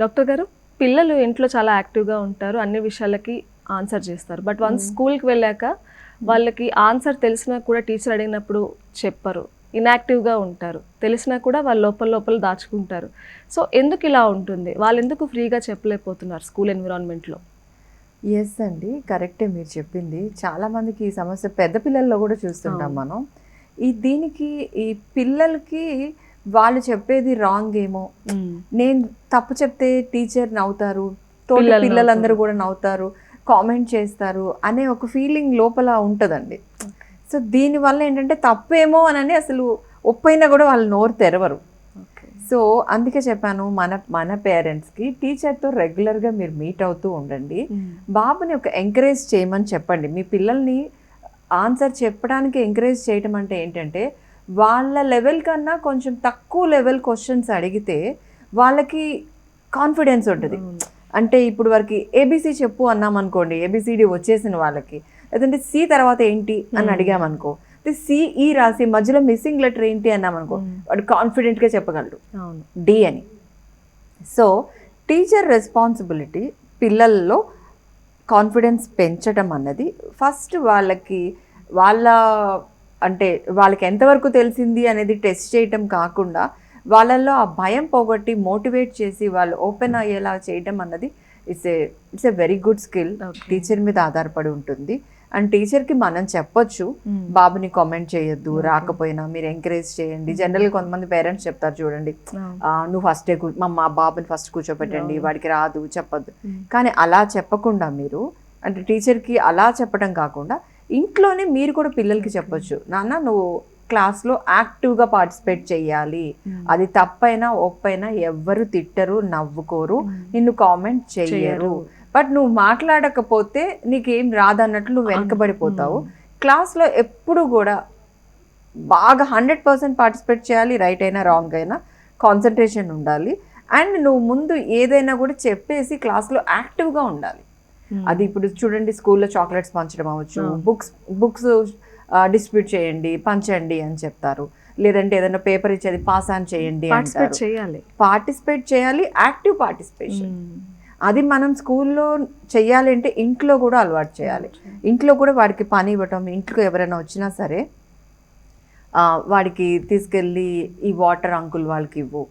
Doctor గారు పిల్లలు ఇంట్లో చాలా యాక్టివ్గా ఉంటారు అన్ని విషయాలకి ఆన్సర్ చేస్తారు. బట్ వన్స్ స్కూల్కి వెళ్ళాక వాళ్ళకి ఆన్సర్ తెలిసినా కూడా టీచర్ అడిగినప్పుడు చెప్పరు ఇన్యాక్టివ్గా ఉంటారు. తెలిసినా కూడా వాళ్ళు లోపల లోపల దాచుకుంటారు. సో ఎందుకు ఇలా ఉంటుంది? వాళ్ళు ఎందుకు ఫ్రీగా చెప్పలేకపోతున్నారు స్కూల్ ఎన్విరాన్మెంట్లో? ఎస్ అండి కరెక్టే మీరు చెప్పింది. చాలా మందికి ఈ సమస్య పెద్ద పిల్లల్లో కూడా చూస్తుంటాం. మనం. ఈ దీనికి ఈ పిల్లలకి వాళ్ళు చెప్పేది రాంగ్ ఏమో. నేను తప్పు చెప్తే టీచర్ నవ్వుతారు తోటి పిల్లలు పిల్లలందరూ. కూడా నవ్వుతారు కామెంట్ చేస్తారు అనే ఒక ఫీలింగ్ లోపల ఉంటుందండి. సో దీనివల్ల ఏంటంటే తప్పేమో అని అసలు ఒప్పైనా కూడా వాళ్ళు నోరు తెరవరు. సో అందుకే చెప్పాను మన మన పేరెంట్స్కి టీచర్తో రెగ్యులర్గా మీరు మీట్ అవుతూ ఉండండి. బాబుని ఒక ఎంకరేజ్ చేయమని చెప్పండి. మీ పిల్లల్ని ఆన్సర్ చెప్పడానికి ఎంకరేజ్ చేయటం అంటే ఏంటంటే వాళ్ళ లెవెల్ కన్నా కొంచెం తక్కువ లెవెల్ క్వశ్చన్స్ అడిగితే వాళ్ళకి కాన్ఫిడెన్స్ ఉంటుంది. అంటే ఇప్పుడు వరకు ఏబీసీ చెప్పు అన్నాం అనుకోండి ఏబిసిడి వచ్చేసిన వాళ్ళకి. లేదంటే సి తర్వాత ఏంటి అని. అడిగామనుకో సిఈ రాసి మధ్యలో మిస్సింగ్ లెటర్ ఏంటి అన్నామనుకో వాడు కాన్ఫిడెంట్గా చెప్పగలడు. డి అని. సో టీచర్ రెస్పాన్సిబిలిటీ పిల్లల్లో కాన్ఫిడెన్స్ పెంచడం అన్నది ఫస్ట్ వాళ్ళకి వాళ్ళ అంటే వాళ్ళకి ఎంతవరకు తెలిసింది అనేది టెస్ట్ చేయటం కాకుండా వాళ్ళల్లో ఆ భయం పోగొట్టి మోటివేట్ చేసి వాళ్ళు ఓపెన్ అయ్యేలా చేయటం అన్నది it's a it's a very good skill. Teacher మీద ఆధారపడి ఉంటుంది అండ్ టీచర్కి మనం చెప్పొచ్చు బాబుని కామెంట్ చేయొద్దు. రాకపోయినా మీరు ఎంకరేజ్ చేయండి జనరల్గా కొంతమంది పేరెంట్స్ చెప్తారు చూడండి నువ్వు ఫస్ట్ మా మా బాబుని ఫస్ట్ కూర్చోబెట్టండి. వాడికి రాదు చెప్పొద్దు కానీ అలా చెప్పకుండా మీరు అంటే టీచర్కి అలా చెప్పడం కాకుండా ఇంట్లోనే మీరు కూడా పిల్లలకి చెప్పొచ్చు. నాన్న నువ్వు క్లాస్లో యాక్టివ్గా పార్టిసిపేట్ చేయాలి అది తప్పైనా ఒప్పైనా ఎవ్వరు తిట్టరు నవ్వుకోరు నిన్ను కామెంట్ చెయ్యరు. బట్ నువ్వు మాట్లాడకపోతే నీకేం రాదన్నట్లు నువ్వు వెనకబడిపోతావు. క్లాస్లో ఎప్పుడు కూడా బాగా హండ్రెడ్ పర్సెంట్ పార్టిసిపేట్ చేయాలి రైట్ అయినా రాంగ్ అయినా కాన్సన్ట్రేషన్ ఉండాలి. అండ్ నువ్వు ముందు ఏదైనా కూడా చెప్పేసి క్లాస్లో యాక్టివ్గా ఉండాలి. అది ఇప్పుడు చూడండి స్కూల్లో చాక్లెట్స్ పంచడం అవ్వచ్చు అవును. బుక్స్ బుక్స్ డిస్ట్రిబ్యూట్ చేయండి పంచండి అని చెప్తారు. లేదంటే ఏదైనా పేపర్ ఇచ్చేది పాస్ ఆన్ చేయండి చేయాలి. పార్టిసిపేట్ చేయాలి యాక్టివ్ పార్టిసిపేషన్ అది మనం స్కూల్లో చెయ్యాలి అంటే ఇంట్లో కూడా అలవాటు చేయాలి. ఇంట్లో కూడా వాడికి పని ఇవ్వటం ఇంట్లో ఎవరైనా వచ్చినా సరే వాడికి తీసుకెళ్ళి ఈ వాటర్ అంకుల్ వాళ్ళకి ఇవ్వు.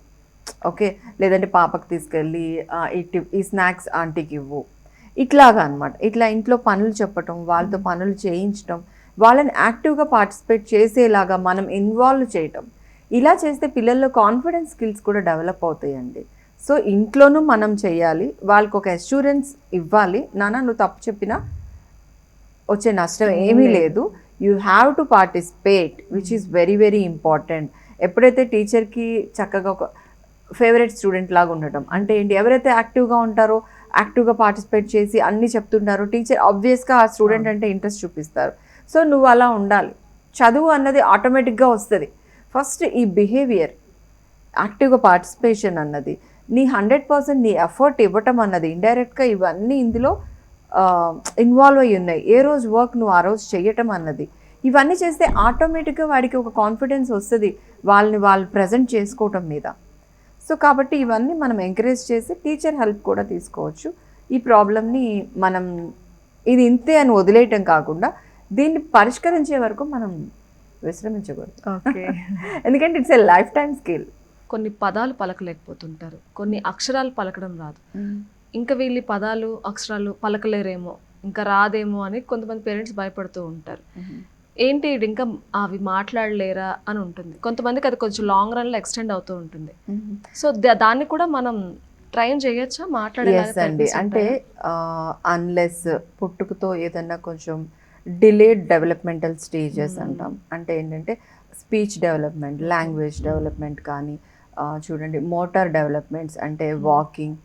ఓకే? లేదంటే పాపకి తీసుకెళ్ళి ఈ స్నాక్స్ ఆంటీకి ఇవ్వు. ఇట్లాగా అన్నమాట. ఇట్లా ఇంట్లో పనులు చెప్పటం వాళ్ళతో పనులు చేయించటం వాళ్ళని యాక్టివ్గా పార్టిసిపేట్ చేసేలాగా మనం ఇన్వాల్వ్ చేయటం. ఇలా చేస్తే పిల్లల్లో కాన్ఫిడెన్స్ స్కిల్స్ కూడా డెవలప్ అవుతాయండి. సో ఇంట్లోనూ మనం చేయాలి. వాళ్ళకి ఒక అష్యూరెన్స్ ఇవ్వాలి. నాన్న నువ్వు తప్పు చెప్పినా వచ్చే నష్టం ఏమీ లేదు. You have to participate which is very very important. ఎప్పుడైతే టీచర్కి చక్కగా ఒక ఫేవరెట్ స్టూడెంట్ లాగా ఉండటం అంటే ఏంటి? ఎవరైతే యాక్టివ్గా ఉంటారో యాక్టివ్గా పార్టిసిపేట్ చేసి అన్నీ చెప్తుంటారో. టీచర్ ఆబ్వియస్గా ఆ స్టూడెంట్ అంటే ఇంట్రెస్ట్ చూపిస్తారు. సో నువ్వు అలా ఉండాలి. చదువు అన్నది ఆటోమేటిక్గా వస్తుంది. ఫస్ట్ ఈ బిహేవియర్ యాక్టివ్గా పార్టిసిపేషన్ అన్నది నీ హండ్రెడ్ పర్సెంట్ నీ ఎఫర్ట్ ఇవ్వటం అన్నది ఇండైరెక్ట్గా ఇవన్నీ ఇందులో ఇన్వాల్వ్ అయి ఉన్నాయి. ఏ రోజు వర్క్ నువ్వు ఆ రోజు చేయటం అన్నది. ఇవన్నీ చేస్తే ఆటోమేటిక్గా వాడికి ఒక కాన్ఫిడెన్స్ వస్తుంది వాళ్ళని వాళ్ళు ప్రజెంట్ చేసుకోవటం మీద. సో కాబట్టి ఇవన్నీ మనం ఎంకరేజ్ చేసి టీచర్ హెల్ప్ కూడా తీసుకోవచ్చు. ఈ ప్రాబ్లమ్ని మనం ఇది ఇంతే అని వదిలేయటం కాకుండా దీన్ని పరిష్కరించే వరకు మనం విశ్రమించకూడదు. ఓకే. ఎందుకంటే it's a lifetime skill కొన్ని పదాలు పలకలేకపోతుంటారు. కొన్ని అక్షరాలు పలకడం రాదు. ఇంకా వీళ్ళు పదాలు అక్షరాలు పలకలేరేమో ఇంకా రాదేమో అని కొంతమంది పేరెంట్స్ భయపడుతూ ఉంటారు. ఏంటి ఇంకా అవి మాట్లాడలేరా అని ఉంటుంది. కొంతమందికి అది కొంచెం లాంగ్ రన్లో ఎక్స్టెండ్ అవుతూ ఉంటుంది. సో దా- దాన్ని కూడా మనం ట్రైన్ చేయొచ్చా? అండి. అంటే అన్లెస్ పుట్టుకతో ఏదన్నా కొంచెం డిలేడ్ డెవలప్మెంటల్ స్టేజెస్. అంటాం. అంటే ఏంటంటే స్పీచ్ డెవలప్మెంట్ లాంగ్వేజ్ డెవలప్మెంట్ కానీ చూడండి మోటార్ డెవలప్మెంట్స్ అంటే వాకింగ్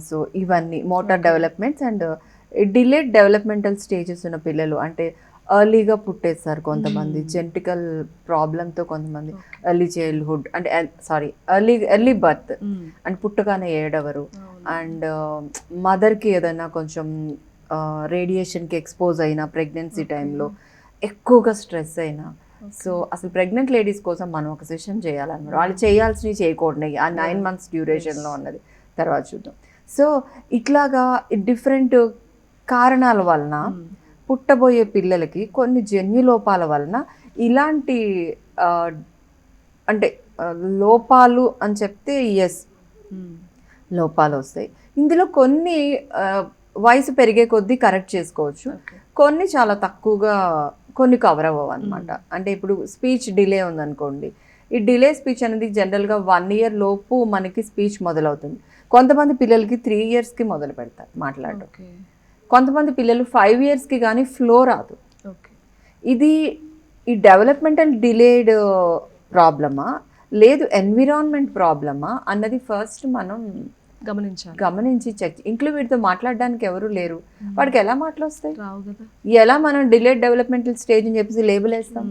సో ఇవన్నీ motor. Developments and delayed developmental stages ఉన్న పిల్లలు అంటే ఎర్లీగా పుట్టేస్తారు కొంతమంది. Hmm. జెంటికల్ ప్రాబ్లంతో కొంతమంది ఎర్లీ చైల్డ్హుడ్ అంటే sorry early early birth and పుట్టగానే ఏడవరు. అండ్ మదర్కి ఏదైనా కొంచెం రేడియేషన్కి ఎక్స్పోజ్ అయినా ప్రెగ్నెన్సీ. టైంలో ఎక్కువగా స్ట్రెస్ అయినా. సో అసలు ప్రెగ్నెంట్ లేడీస్ కోసం మనం ఒక సెషన్ చేయాలన్నమాట. వాళ్ళు చేయాల్సినవి చేయకూడదు. ఆ నైన్. మంత్స్ డ్యూరేషన్లో. ఉన్నది తర్వాత చూద్దాం. సో ఇట్లాగా డిఫరెంట్ కారణాల వలన పుట్టబోయే పిల్లలకి కొన్ని జన్యు లోపాల వలన ఇలాంటి అంటే లోపాలు అని చెప్తే ఎస్ లోపాలు వస్తాయి. ఇందులో కొన్ని వయసు పెరిగే కొద్దీ కరెక్ట్ చేసుకోవచ్చు. కొన్ని చాలా తక్కువగా కొన్ని కవర్ అవ్వవు అనమాట అంటే ఇప్పుడు స్పీచ్ డిలే ఉందనుకోండి. ఈ డిలే స్పీచ్ అనేది జనరల్గా వన్ ఇయర్ లోపు మనకి స్పీచ్ మొదలవుతుంది. కొంతమంది పిల్లలకి త్రీ ఇయర్స్కి మొదలు పెడతారు మాట్లాడడం. కొంతమంది పిల్లలు ఫైవ్ ఇయర్స్కి కానీ ఫ్లో రాదు. ఓకే ఇది ఈ డెవలప్మెంటల్ డిలేడ్ ప్రాబ్లమా లేదు ఎన్విరాన్మెంట్ ప్రాబ్లమా అన్నది ఫస్ట్ మనం గమనించాలి. గమనించి చెక్ ఇంట్లో వీటితో మాట్లాడడానికి ఎవరు లేరు. వాడికి ఎలా మాటలు వస్తాయి ఎలా మనం డిలేడ్ డెవలప్మెంటల్ స్టేజ్ అని చెప్పేసి లేబుల్ వేస్తాం?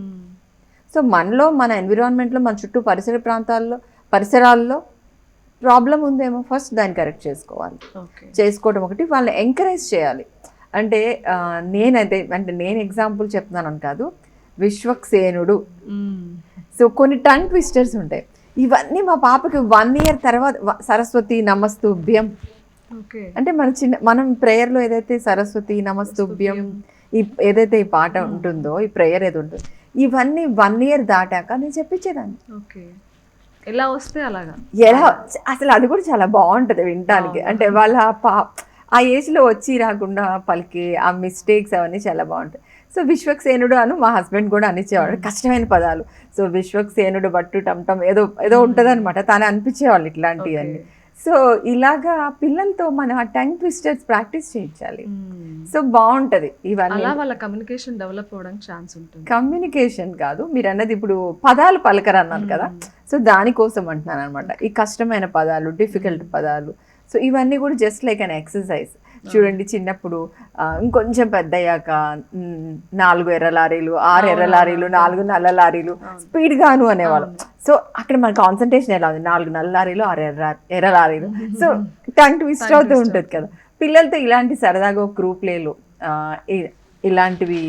సో మనలో మన ఎన్విరాన్మెంట్లో మన చుట్టూ పరిసర ప్రాంతాల్లో పరిసరాల్లో ప్రాబ్లం ఉందేమో ఫస్ట్ దాన్ని కరెక్ట్ చేసుకోవాలి. చేసుకోవడం ఒకటి. వాళ్ళని ఎంకరేజ్ చేయాలి. అంటే నేనైతే అంటే నేను ఎగ్జాంపుల్ చెప్తున్నాను కాదు. విశ్వక్సేనుడు. సో కొన్ని టంగ్ ట్విస్టర్స్ ఉంటాయి. ఇవన్నీ మా పాపకి వన్ ఇయర్ తర్వాత సరస్వతి నమస్తుభ్యం. అంటే మన చిన్న మనం ప్రేయర్లో ఏదైతే సరస్వతి నమస్తుభ్యం ఈ ఏదైతే ఈ పాట ఉంటుందో ఈ ప్రేయర్ ఏది ఉంటుందో ఇవన్నీ వన్ ఇయర్ దాటాక నేను చెప్పించేదాన్ని. ఓకే. ఎలా వస్తే అలాగా? ఎలా అసలు అది కూడా చాలా బాగుంటది వినటానికి. అంటే వాళ్ళ పా ఆ ఏజ్లో వచ్చి రాకుండా పలికి ఆ మిస్టేక్స్ అవన్నీ చాలా బాగుంటాయి. సో విశ్వక్సేనుడు అను మా హస్బెండ్ కూడా అనిచ్చేవాడు. కష్టమైన పదాలు. సో విశ్వక్సేనుడు బట్టు టమ్టమ్ ఏదో ఏదో ఉంటుంది అనమాట తాను అనిపించేవాళ్ళు ఇట్లాంటివన్నీ. సో ఇలాగా పిల్లలతో మనం ఆ టంగ్ ట్విస్టర్స్ ప్రాక్టీస్ చేయించాలి. సో బాగుంటది ఇవన్నీ. అలా వాళ్ళ కమ్యూనికేషన్ డెవలప్ అవ్వడానికి ఛాన్స్ ఉంటుంది. కమ్యూనికేషన్ కాదు మీరు అన్నది ఇప్పుడు పదాలు పలకరు అన్నారు కదా సో దానికోసం అంటున్నాను అనమాట ఈ కష్టమైన పదాలు డిఫికల్ట్ పదాలు. సో ఇవన్నీ కూడా జస్ట్ లైక్ అన్ ఎక్సర్సైజ్ చూడండి చిన్నప్పుడు ఇంకొంచెం పెద్ద అయ్యాక నాలుగు ఎర్ర లారీలు ఆరు ఎర్ర లారీలు నాలుగు నల్ల లారీలు స్పీడ్ గాను అనేవాళ్ళం సో అక్కడ మన కాన్సన్ట్రేషన్ ఎలా ఉంది? నాలుగు నల్ల లారీలు ఆరు ఎర్ర ఎర్ర లారీలు. సో టంగ్ ట్విస్ట్ అవుతూ ఉంటుంది కదా. పిల్లలతో ఇలాంటి సరదాగా ఒక గ్రూప్ లేలు ఇలాంటివి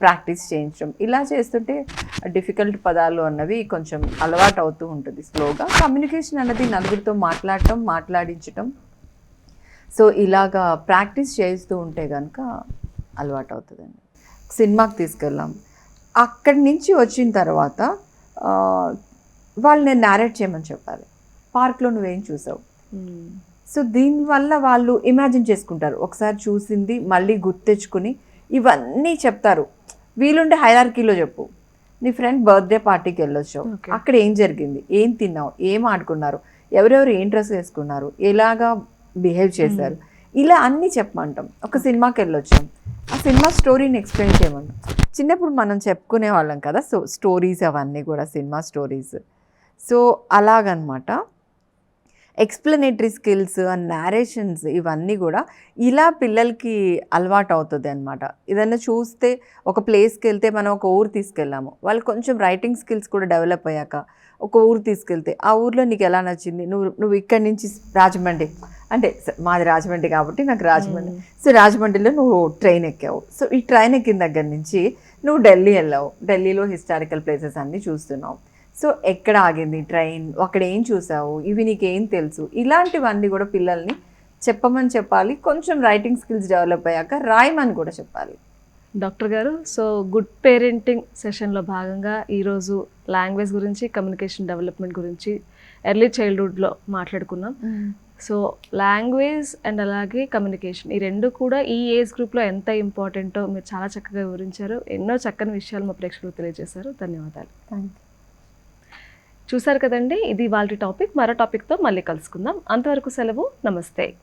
ప్రాక్టీస్ చేయించడం. ఇలా చేస్తుంటే డిఫికల్ట్ పదాలు అన్నవి కొంచెం అలవాటు అవుతూ ఉంటుంది స్లోగా. కమ్యూనికేషన్ అన్నది నలుగురితో మాట్లాడటం మాట్లాడించటం సో ఇలాగా ప్రాక్టీస్ చేస్తూ ఉంటే కనుక అలవాటు అవుతుందండి సినిమాకి తీసుకెళ్ళాం. అక్కడి నుంచి వచ్చిన తర్వాత వాళ్ళు నేను నేరేట్ చేయమని చెప్పాలి. పార్క్లో నువ్వేం చూసావు? సో దీనివల్ల వాళ్ళు ఇమాజిన్ చేసుకుంటారు. ఒకసారి చూసింది మళ్ళీ గుర్తెచ్చుకుని ఇవన్నీ చెప్తారు. వీలుండే హైరార్కీలో చెప్పు. నీ ఫ్రెండ్ బర్త్డే పార్టీకి వెళ్ళొచ్చు. అక్కడ ఏం జరిగింది? ఏం తిన్నావు? ఏం ఆడుకున్నారు? ఎవరెవరు ఏం డ్రెస్ వేసుకున్నారు? ఎలాగా బిహేవ్ చేశారు. ఇలా అన్నీ చెప్పమంటాం. ఒక సినిమాకి వెళ్ళొచ్చాం. ఆ సినిమా స్టోరీని ఎక్స్ప్లెయిన్ చేయమంటాం. చిన్నప్పుడు మనం చెప్పుకునే వాళ్ళం కదా సో స్టోరీస్ అవన్నీ కూడా సినిమా స్టోరీస్. సో అలాగనమాట. ఎక్స్ప్లెనేటరీ స్కిల్స్ అండ్ నేరేషన్స్ ఇవన్నీ కూడా ఇలా పిల్లలకి అలవాటు అవుతుంది అనమాట ఏదైనా చూస్తే ఒక ప్లేస్కి వెళ్తే మనం ఒక ఊరు తీసుకెళ్ళాము. వాళ్ళు కొంచెం రైటింగ్ స్కిల్స్ కూడా డెవలప్ అయ్యాక ఒక ఊరు తీసుకెళ్తే ఆ ఊర్లో నీకు ఎలా నచ్చింది? నువ్వు నువ్వు ఇక్కడి నుంచి రాజమండ్రి అంటే స- మాది రాజమండ్రి కాబట్టి నాకు రాజమండ్రి సో రాజమండ్రిలో నువ్వు ట్రైన్ ఎక్కావు. సో ఈ ట్రైన్ ఎక్కిన దగ్గర నుంచి నువ్వు ఢిల్లీ వెళ్ళావు. ఢిల్లీలో హిస్టారికల్ ప్లేసెస్ అన్నీ చూస్తున్నావు. సో ఎక్కడ ఆగింది ట్రైన్? అక్కడ ఏం చూసావు? ఇవి నీకేం తెలుసు? ఇలాంటివన్నీ కూడా పిల్లల్ని చెప్పమని చెప్పాలి. కొంచెం రైటింగ్ స్కిల్స్ డెవలప్ అయ్యాక రాయమని కూడా చెప్పాలి. డాక్టర్ గారు సో గుడ్ పేరెంటింగ్ సెషన్లో భాగంగా ఈరోజు లాంగ్వేజ్ గురించి కమ్యూనికేషన్ డెవలప్మెంట్ గురించి ఎర్లీ చైల్డ్హుడ్లో మాట్లాడుకున్నాం. సో లాంగ్వేజ్ అండ్ అలాగే కమ్యూనికేషన్ ఈ రెండు కూడా ఈ ఏజ్ గ్రూప్లో ఎంత ఇంపార్టెంటో మీరు చాలా చక్కగా వివరించారు. ఎన్నో చక్కని విషయాలు మా ప్రేక్షకులకు తెలియజేశారు. ధన్యవాదాలు. థ్యాంక్ చూసారు కదండి? ఇది వాళ్ళ టాపిక్. మరో టాపిక్తో మళ్ళీ కలుసుకుందాం. అంతవరకు సెలవు. నమస్తే.